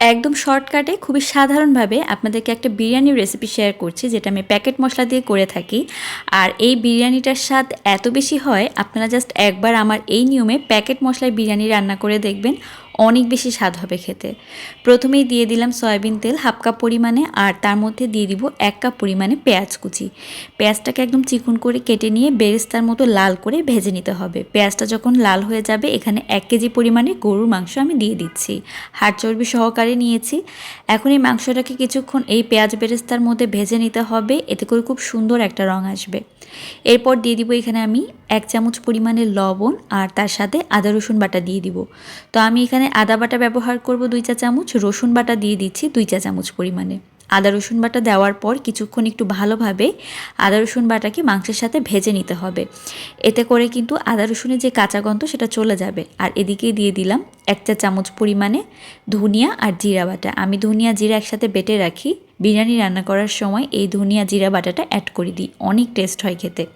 একদম শর্টকাটে খুবই সাধারণভাবে আপনাদেরকে একটা বিরিয়ানির রেসিপি শেয়ার করছি, যেটা আমি প্যাকেট মশলা দিয়ে করে থাকি। আর এই বিরিয়ানিটার স্বাদ এত বেশি হয়, আপনারা জাস্ট একবার আমার এই নিয়মে প্যাকেট মশলায় বিরিয়ানি রান্না করে দেখবেন। অনেক বেশি স্বাদ হবে খেতে। প্রথমেই দিয়ে দিলাম সয়াবিন তেল হাফ কাপ পরিমাণে আর তার মধ্যে দিয়ে দিব এক কাপ পরিমাণে পেঁয়াজ কুচি। পেঁয়াজটাকে একদম চিকুন করে কেটে নিয়ে বেরেস্তার মতো লাল করে ভেজে নিতে হবে। পেঁয়াজটা যখন লাল হয়ে যাবে, এখানে এক কেজি পরিমাণে গরুর মাংস আমি দিয়ে দিচ্ছি। হাড় চর্বি সহকারে নিয়েছি। এখন এই মাংসটাকে কিছুক্ষণ এই পেঁয়াজ বেরেস্তার মধ্যে ভেজে নিতে হবে, এতে করে খুব সুন্দর একটা রং আসবে। এরপর দিয়ে দিব এখানে আমি এক চামচ পরিমাণে লবণ আর তার সাথে আদা রসুন বাটা দিয়ে দিব। তো আমি এখানে আদা বাটা ব্যবহার করব দুই চা চামচ, রসুন বাটা দিয়ে দিচ্ছি দুই চা চামচ পরিমাণে। আদা রসুন বাটা দেওয়ার পর কিছুক্ষণ একটু ভালোভাবে আদা রসুন বাটাকে মাংসের সাথে ভেজে নিতে হবে। এতে করে কিন্তু আদা রসুনের যে কাঁচা গন্ধ সেটা চলে যাবে। আর এদিকে দিয়ে দিলাম এক চা চামচ পরিমাণে ধনিয়া আর জিরা বাটা। আমি ধনিয়া, জিরা একসাথে বেটে রাখি। বিরিয়ানি রান্না করার সময় এই ধনিয়া, জিরা বাটাটা অ্যাড করে দিই। অনেক টেস্ট হয় খেতে।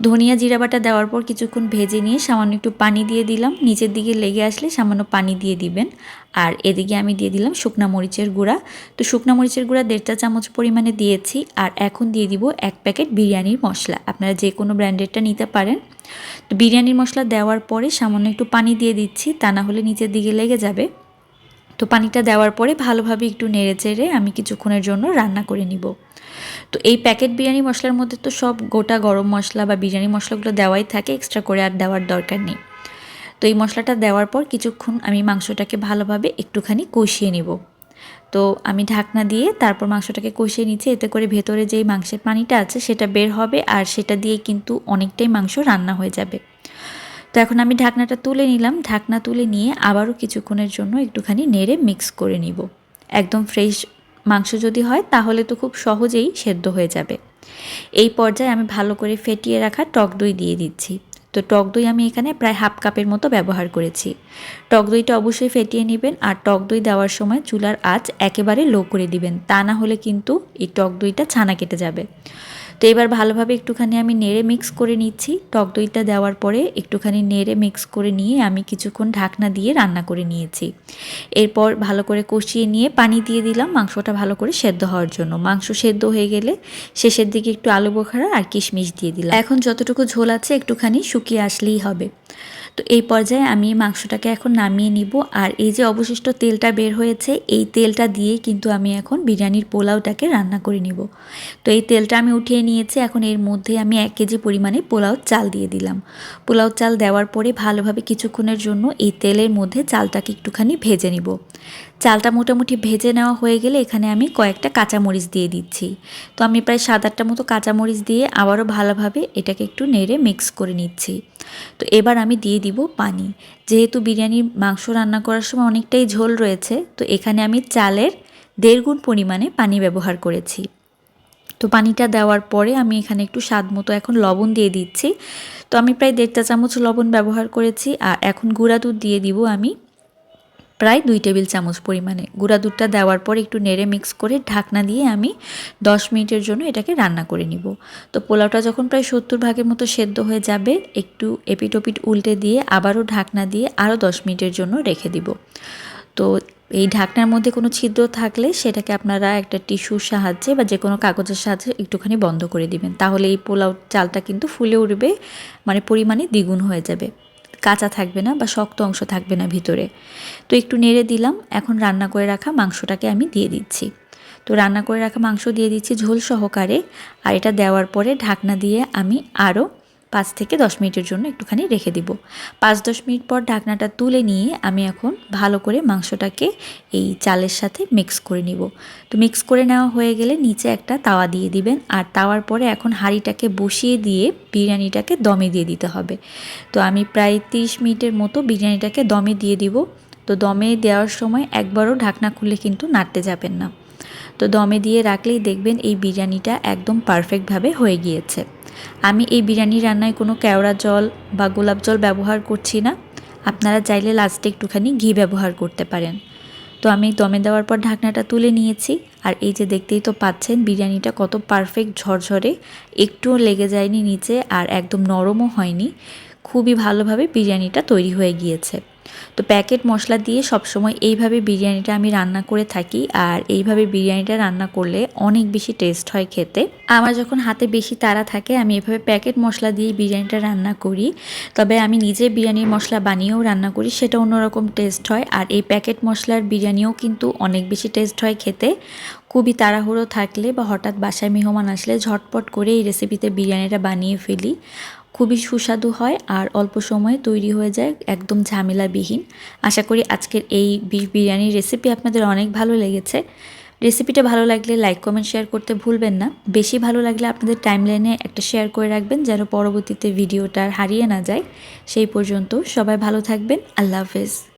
ধনিয়া জিরা বাটা দেওয়ার পর কিছুক্ষণ ভেজে নিয়ে সামান্য একটু পানি দিয়ে দিলাম। নিচের দিকে লেগে আসলে সামান্য পানি দিয়ে দিবেন। আর এদিকে আমি দিয়ে দিলাম শুকনা মরিচের গুঁড়া। তো শুকনা মরিচের গুঁড়া দেড় চা চামচ পরিমাণে দিয়েছি। আর এখন দিয়ে দিব এক প্যাকেট বিরিয়ানির মশলা। আপনারা যে কোনো ব্র্যান্ডেরটা নিতে পারেন। তো বিরিয়ানির মশলা দেওয়ার পরে সামান্য একটু পানি দিয়ে দিচ্ছি। তা না হলে নিচের দিকে লেগে যাবে। তো পানিটা দেওয়ার পরে ভালোভাবে একটু নেড়ে চেড়ে আমি কিছুক্ষণের জন্য রান্না করে নিব। তো এই প্যাকেট বিরিয়ানি মশলার মধ্যে তো সব গোটা গরম মশলা বা বিরিয়ানি মশলাগুলো দেওয়াই থাকে এক্সট্রা করে আর দেওয়ার দরকার নেই। তো এই মশলাটা দেওয়ার পর কিছুক্ষণ আমি মাংসটাকে ভালোভাবে একটুখানি কষিয়ে নিব। তো আমি ঢাকনা দিয়ে তারপর মাংসটাকে কষিয়ে নিচ্ছি, এতে করে ভেতরে যেই মাংসের পানিটা আছে সেটা বের হবে আর সেটা দিয়ে কিন্তু অনেকটাই মাংস রান্না হয়ে যাবে। তো এখন আমি ঢাকনাটা তুলে নিলাম। ঢাকনা তুলে নিয়ে আবারও কিছুক্ষণের জন্য একটুখানি নেড়ে মিক্স করে নিব। একদম ফ্রেশ মাংস যদি হয়, তাহলে তো খুব সহজেই সেদ্ধ হয়ে যাবে। এই পর্যায়ে আমি ভালো করে ফেটিয়ে রাখা টক দই দিয়ে দিচ্ছি। তো টক দই আমি এখানে প্রায় হাফ কাপের মতো ব্যবহার করেছি। টক দইটা অবশ্যই ফেটিয়ে নেবেন আর টক দই দেওয়ার সময় চুলার আঁচ একেবারে লো করে দিবেন। তা না হলে কিন্তু এই টক দইটা ছানা কেটে যাবে। তো এবার ভালোভাবে একটুখানি আমি নেড়ে মিক্স করে নিচ্ছি। টক দইটা দেওয়ার পরে একটুখানি নেড়ে মিক্স করে নিয়ে আমি কিছুক্ষণ ঢাকনা দিয়ে রান্না করে নিয়েছি। এরপর ভালো করে কষিয়ে নিয়ে পানি দিয়ে দিলাম মাংসটা ভালো করে সেদ্ধ হওয়ার জন্য। মাংস সেদ্ধ হয়ে গেলে শেষের দিকে একটু আলু বোখারা আর কিশমিশ দিয়ে দিলাম। এখন যতটুকু ঝোল আছে একটুখানি শুকিয়ে আসলেই হবে। তো এই পর্যায়ে আমি মাংসটাকে এখন নামিয়ে নিব। আর এই যে অবশিষ্ট তেলটা বের হয়েছে, এই তেলটা দিয়ে কিন্তু আমি এখন বিরিয়ানির পোলাওটাকে রান্না করে নিব। তো এই তেলটা আমি উঠিয়ে নিয়েছি, এখন এর মধ্যে আমি এক কেজি পরিমাণে পোলাও চাল দিয়ে দিলাম। পোলাও চাল দেওয়ার পরে ভালোভাবে কিছুক্ষণের জন্য এই তেলের মধ্যে চালটাকে একটুখানি ভেজে নিব। চালটা মোটামুটি ভেজে নেওয়া হয়ে গেলে এখানে আমি কয়েকটা কাঁচামরিচ দিয়ে দিচ্ছি। তো আমি প্রায় সাত আটটা মতো কাঁচামরিচ দিয়ে আবারও ভালোভাবে এটাকে একটু নেড়ে মিক্স করে নিচ্ছি। তো এবার আমি দিয়ে দিব পানি। যেহেতু বিরিয়ানির মাংস রান্না করার সময় অনেকটাই ঝোল রয়েছে, তো এখানে আমি চালের দেড় গুণ পরিমাণে পানি ব্যবহার করেছি। তো পানিটা দেওয়ার পরে আমি এখানে একটু স্বাদ মতো এখন লবণ দিয়ে দিচ্ছি। তো আমি প্রায় দেড়টা চামচ লবণ ব্যবহার করেছি, আর এখন গুঁড়া দুধ দিয়ে দিব আমি প্রায় দুই টেবিল চামচ পরিমাণে। গুঁড়া দুধটা দেওয়ার পর একটু নেড়ে মিক্স করে ঢাকনা দিয়ে আমি দশ মিনিটের জন্য এটাকে রান্না করে নিব। তো পোলাওটা যখন প্রায় সত্তর ভাগের মতো সেদ্ধ হয়ে যাবে, একটু এপিটোপিট উল্টে দিয়ে আবারও ঢাকনা দিয়ে আরও দশ মিনিটের জন্য রেখে দিব। তো এই ঢাকনার মধ্যে কোনো ছিদ্র থাকলে সেটাকে আপনারা একটা টিস্যুর সাহায্যে বা যে কোনো কাগজের সাহায্যে একটুখানি বন্ধ করে দিবেন। তাহলে এই পোলাও চালটা কিন্তু ফুলে উঠবে মানে পরিমাণে দ্বিগুণ হয়ে যাবে। কাঁচা থাকবে না বা শক্ত অংশ থাকবে না ভিতরে। তো একটু নেড়ে দিলাম, এখন রান্না করে রাখা মাংসটাকে আমি দিয়ে দিচ্ছি। তো রান্না করে রাখা মাংস দিয়ে দিচ্ছি ঝোল সহকারে, আর এটা দেওয়ার পরে ঢাকনা দিয়ে আমি আরও পাঁচ থেকে দশ মিনিটের জন্য একটুখানি রেখে দিব। পাঁচ দশ মিনিট পর ঢাকনাটা তুলে নিয়ে আমি এখন ভালো করে মাংসটাকে এই চালের সাথে মিক্স করে নিব। তো মিক্স করে নেওয়া হয়ে গেলে নিচে একটা তাওয়া দিয়ে দিবেন। আর তাওয়ার পরে এখন হাঁড়িটাকে বসিয়ে দিয়ে বিরিয়ানিটাকে দমে দিয়ে দিতে হবে। তো আমি প্রায় তিরিশ মিনিটের মতো বিরিয়ানিটাকে দমে দিয়ে দিব। তো দমে দেওয়ার সময় একবারও ঢাকনা খুলে কিন্তু নাড়তে যাবেন না। তো দমে দিয়ে রাখলেই দেখবেন এই বিরিয়ানিটা একদম পারফেক্টভাবে হয়ে গিয়েছে। আমি এই বিরিয়ানি রান্নায় কোনো কেওড়া জল বা গোলাপ জল ব্যবহার করছি না। আপনারা চাইলে লাস্টে একটুখানি ঘি ব্যবহার করতে পারেন। তো আমি দমে দেওয়ার পর ঢাকনাটা তুলে নিয়েছি। আর এই যে দেখতেই তো পাচ্ছেন, বিরিয়ানিটা কত পারফেক্ট ঝরঝরে। একটুও লেগে যায়নি নিচে আর একদম নরমও হয়নি। খুবই ভালোভাবে বিরিয়ানিটা তৈরি হয়ে গিয়েছে। তো প্যাকেট মশলা দিয়ে সবসময় এইভাবে বিরিয়ানিটা আমি রান্না করে থাকি আর এইভাবে বিরিয়ানিটা রান্না করলে অনেক বেশি টেস্ট হয় খেতে। আমার যখন হাতে বেশি তাড়া থাকে, আমি এভাবে প্যাকেট মশলা দিয়ে বিরিয়ানিটা রান্না করি। তবে আমি নিজে বিরিয়ানির মশলা বানিয়েও রান্না করি, সেটা অন্যরকম টেস্ট হয়। আর এই প্যাকেট মশলার বিরিয়ানিও কিন্তু অনেক বেশি টেস্ট হয় খেতে। খুবই তাড়াহুড়ো থাকলে বা হঠাৎ বাসায় মেহমান আসলে ঝটপট করে এই রেসিপিতে বিরিয়ানিটা বানিয়ে ফেলি। খুবই সুস্বাদু হয় আর অল্প সময়ে তৈরি হয়ে যায়, একদম ঝামেলাবিহীন। আশা করি আজকের এই বিফ বিরিয়ানির রেসিপি আপনাদের অনেক ভালো লেগেছে। রেসিপিটা ভালো লাগলে লাইক কমেন্ট শেয়ার করতে ভুলবেন না। বেশি ভালো লাগলে আপনাদের টাইমলাইনে একটা শেয়ার করে রাখবেন যেন পরবর্তীতে ভিডিওটা হারিয়ে না যায়। সেই পর্যন্ত সবাই ভালো থাকবেন। আল্লাহ হাফেজ।